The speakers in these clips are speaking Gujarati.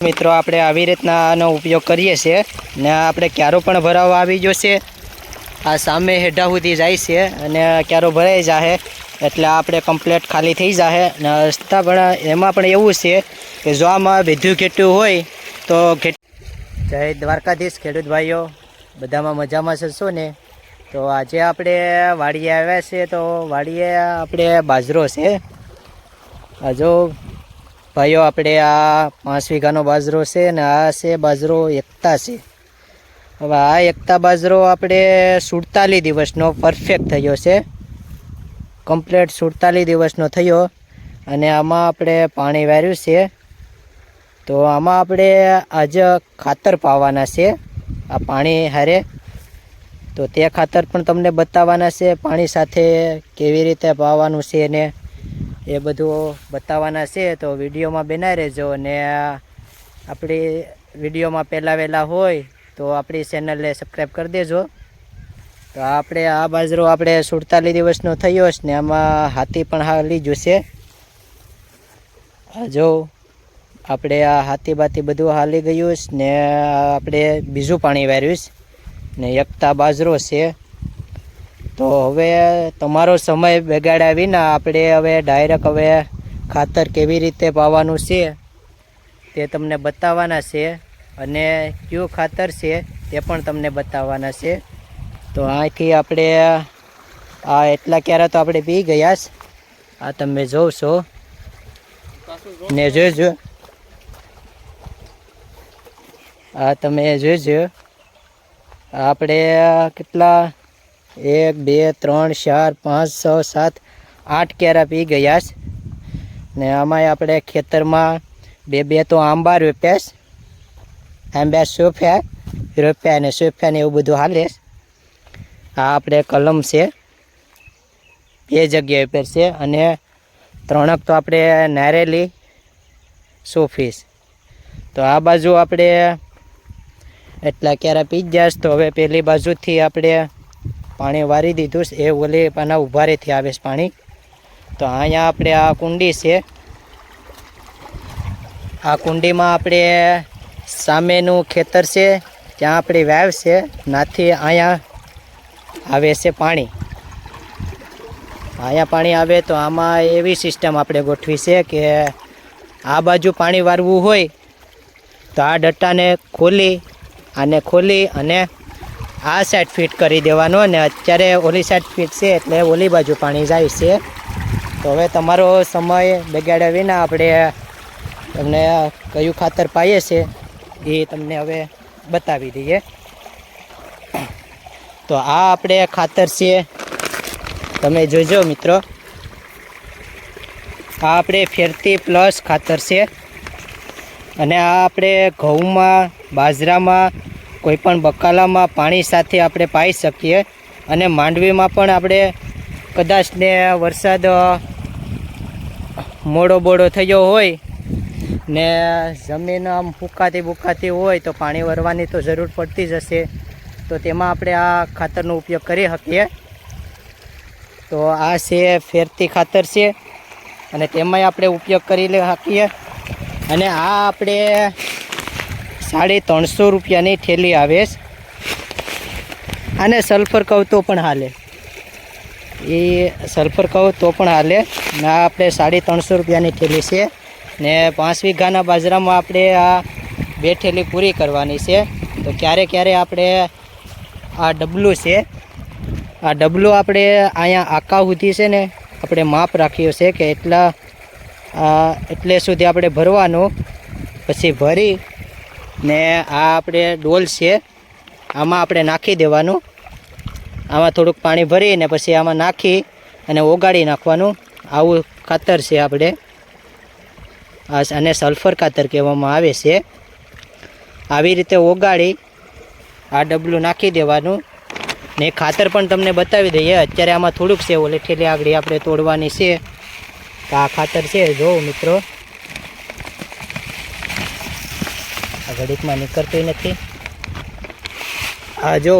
મિત્રો, આપણે આવી રીતના આનો ઉપયોગ કરીએ છીએ ને આપણે ક્યારો પણ ભરાવો આવી જશે આ સામે હેઢા સુધી જાય છે અને ક્યારો ભરાઈ જાહે એટલે આપણે કમ્પ્લેટ ખાલી થઈ જાહે ને રસ્તા પણ એમાં પણ એવું છે કે જો આમાં વિધું ઘેટું હોય તો ઘેટ જય દ્વારકાધીશ ખેડૂત ભાઈઓ, બધામાં મજામાં જશો ને? તો આજે આપણે વાડીએ આવ્યા છે તો વાડીએ આપણે બાજરો છે. આ જો ભાઈઓ, આપણે આ પાંચ વીઘાનો બાજરો છે ને આ છે બાજરો એકતા છે. હવે આ એકતા બાજરો આપણે સુડતાલીસ દિવસનો પરફેક્ટ થયો છે. કમ્પ્લેટ સુડતાલીસ દિવસનો થયો અને આમાં આપણે પાણી વાર્યું છે. તો આમાં આપણે આજે ખાતર પાવાના છે, આ પાણી હારે. તો તે ખાતર પણ તમને બતાવવાના છે, પાણી સાથે કેવી રીતે પાવાનું છે ને એ બધું બતાવવાના છે, તો વિડીયોમાં બનાવી રહેજો. અને આપણી વિડીયોમાં પહેલાં વહેલા હોય, તો આપણી ચેનલને સબસ્ક્રાઈબ કરી દેજો. તો આપણે આ બાજરો આપણે સુડતાલીસ દિવસનો થયો છે, ને આમાં હાથી પણ હાલી જશે આ જો, આપણે આ હાથી બાતી બધું હાલી ગયું છે, ને આપણે બીજું પાણી વાર્યું છે, ને એકતા બાજરો છે. તો હવે તમારો સમય બગાડ્યા વિના આપણે હવે ડાયરેક્ટ હવે ખાતર કેવી રીતે પાવાનું છે તે તમને બતાવવાના છે અને કયું ખાતર છે તે પણ તમને બતાવવાના છે. તો અહીંથી આપણે આ એટલા ક્યારે તો આપણે પી ગયા આ તમે જોશો ને જોજો. આ તમે જોજો. આપણે કેટલા એક, બે, ત્રણ, ચાર, પાંચ, છ, સાત, આઠ કેરા પી ગયા છે. ને આમાંય આપણે ખેતરમાં બે બે તો આંબા રોપ્યા છે. આંબા સોફ્યા રોપ્યા ને સોફ્યા ને એવું બધું હાલે આ આપણે કલમ છે. બે જગ્યાએ ઉપર છે અને ત્રણક તો આપણે નારેલી સોફીસ તો આ બાજુ આપણે એટલા ક્યારે પી ગયા તો હવે પેલી બાજુથી આપણે પાણી વારી દીધું છે. એ ઓલી પાના ઉભારેથી આવે છે પાણી. તો અહીંયા આપણે આ કુંડી છે. આ કુંડીમાં આપણે સામેનું ખેતર છે. ત્યાં આપણી વાવ છે. નાથી અહીંયા આવે છે પાણી. અહીંયા પાણી આવે તો આમાં એવી સિસ્ટમ આપણે ગોઠવી છે કે આ બાજુ પાણી વારવું હોય તો આ ડટ્ટાને ખોલી, આને ખોલી અને આ સાઈડ ફિટ કરી દેવાનો અને અત્યારે ઓલી સાઈડ ફિટ છે એટલે ઓલી બાજુ પાણી જાય છે. તો હવે તમારો સમય બગાડ્યા વિના આપણે તમને કયું ખાતર પાઈએ છે એ તમને હવે બતાવી દઈએ. તો આ આપણે ખાતર છે. તમે જોજો મિત્રો. આ આપણે ફેરતી પ્લસ ખાતર છે. અને આ આપણે ઘઉંમાં, બાજરામાં કોઈ પણ બકાલામાં પાણી સાથે આપણે પાઈ શકીએ અને માંડવીમાં પણ આપણે કદાચ ને વરસાદ મોડો બોડો થયો હોય ને જમીન આમ ફૂકાતી બુકાતી હોય તો પાણી વરવાની તો જરૂર પડતી જ હશે. તો તેમાં આપણે આ ખાતરનો ઉપયોગ કરી શકીએ. તો આ છે ફેરતી ખાતર છે અને તેમાંય આપણે ઉપયોગ કરી શકીએ. અને આ આપણે સાડી ત્રણસો રૂપિયાની થેલી આવે આને સલ્ફર કહું તો પણ હાલે. એ સલ્ફર કહું તો પણ હાલે. ને આ આપણે સાડી ત્રણસો રૂપિયાની થેલી છે. ને પાંચ વીઘાના બાજરામાં આપણે આ બે થેલી પૂરી કરવાની છે. તો ક્યારે ક્યારે આપણે આ ડબલું છે. આ ડબલું આપણે અહીંયા આકા સુધી છે ને આપણે માપ રાખ્યું છે કે એટલા એટલે સુધી આપણે ભરવાનું. પછી ભરી ને આ આપણે ડોલ છે. આમાં આપણે નાખી દેવાનું. આમાં થોડુંક પાણી ભરીને પછી આમાં નાખી અને ઓગાળી નાખવાનું. આવું ખાતર છે આપણે. અને સલ્ફર ખાતર કહેવામાં આવે છે. આવી રીતે ઓગાળી આ ડબલું નાખી દેવાનું. ને ખાતર પણ તમને બતાવી દઈએ. અત્યારે આમાં થોડુંક છે. ઓલી ઠેલી આગળ આપણે તોડવાની છે. તો આ ખાતર છે. જો મિત્રો આ ઘડીકમાં નીકળતી નથી. આ જો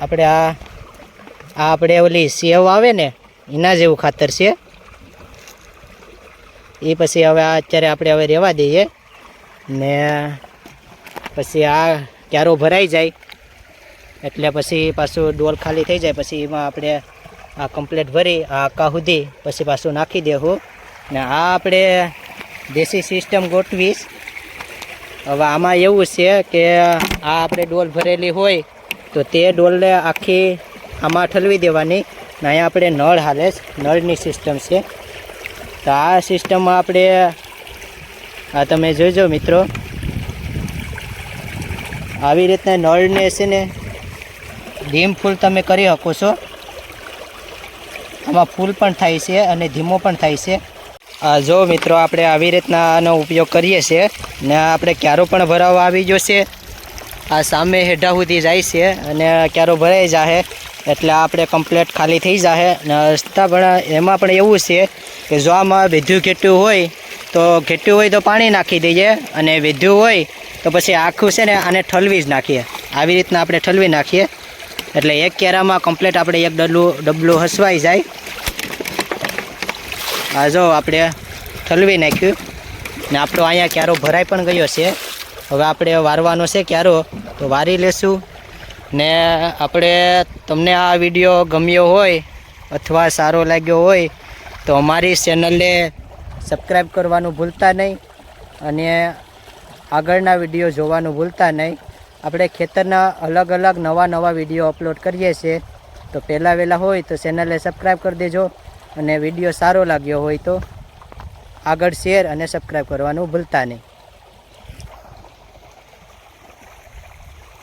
આપણે આ આ આપણે ઓલી સેવ આવે ને, એના જેવું ખાતર છે. એ પછી હવે આ અત્યારે આપણે હવે રહેવા દઈએ ને પછી આ ક્યારો ભરાઈ જાય. એટલે પછી પાછું ડોલ ખાલી થઈ જાય, પછી એમાં આપણે આ કમ્પ્લેટ ભરી, આ આકા સુધી પછી પાછું નાખી દેવું. ને આ આપણે દેશી સિસ્ટમ ગોઠવીશ. હવે આમાં એવું છે કે આ આપણે ડોલ ભરેલી હોય તો તે ડોલને આખી આમાં ઠલવી દેવાની. ને અહીંયા આપણે નળ હાલે નળની સિસ્ટમ છે. તો આ સિસ્ટમમાં આપણે આ તમે જોજો મિત્રો. આવી રીતના નળને છે ને ધીમ ફૂલ તમે કરી શકો છો. આમાં ફૂલ પણ થાય છે અને ધીમો પણ થાય છે. જો મિત્રો, આપણે આવી રીતના આનો ઉપયોગ કરીએ છીએ ને આપણે ક્યારો પણ ભરાવા આવી જશે આ સામે હેઢા સુધી જાય છે અને ક્યારો ભરાઈ જાહે એટલે આપણે કમ્પ્લેટ ખાલી થઈ જાહે ને રસ્તા પણ એમાં પણ એવું છે કે જો આમાં વિધ્યું ઘેટ્યું હોય તો ઘેટ્યું હોય તો પાણી નાખી દઈએ અને વિધ્યું હોય તો પછી આખું છે ને આને ઠલવી જ નાખીએ. આવી રીતના આપણે ઠલવી નાખીએ. એટલે એક કેરામાં કમ્પ્લેટ આપણે એક ડબલું ડબલું હસવાઈ જાય. આ જો આપણે ઠલવી નાખ્યું. ને આપણો અહીંયા ક્યારો ભરાઈ પણ ગયો છે. હવે આપણે વારવાનો છે ક્યારો, તો વારી લેશું. ને આપણે તમને આ વીડિયો ગમ્યો હોય અથવા સારો લાગ્યો હોય, તો અમારી ચેનલને સબસ્ક્રાઈબ કરવાનું ભૂલતા નહીં અને આગળના વીડિયો જોવાનું ભૂલતા નહીં. આપણે ખેતરના અલગ અલગ નવા નવા વીડિયો અપલોડ કરીએ છીએ. તો પહેલાં વહેલા હોય તો ચેનલને સબસ્ક્રાઈબ કરી દેજો. અને વીડિયો સારો લાગ્યો હોય તો આગળ શેર અને સબસ્ક્રાઈબ કરવાનું ભૂલતા નહીં.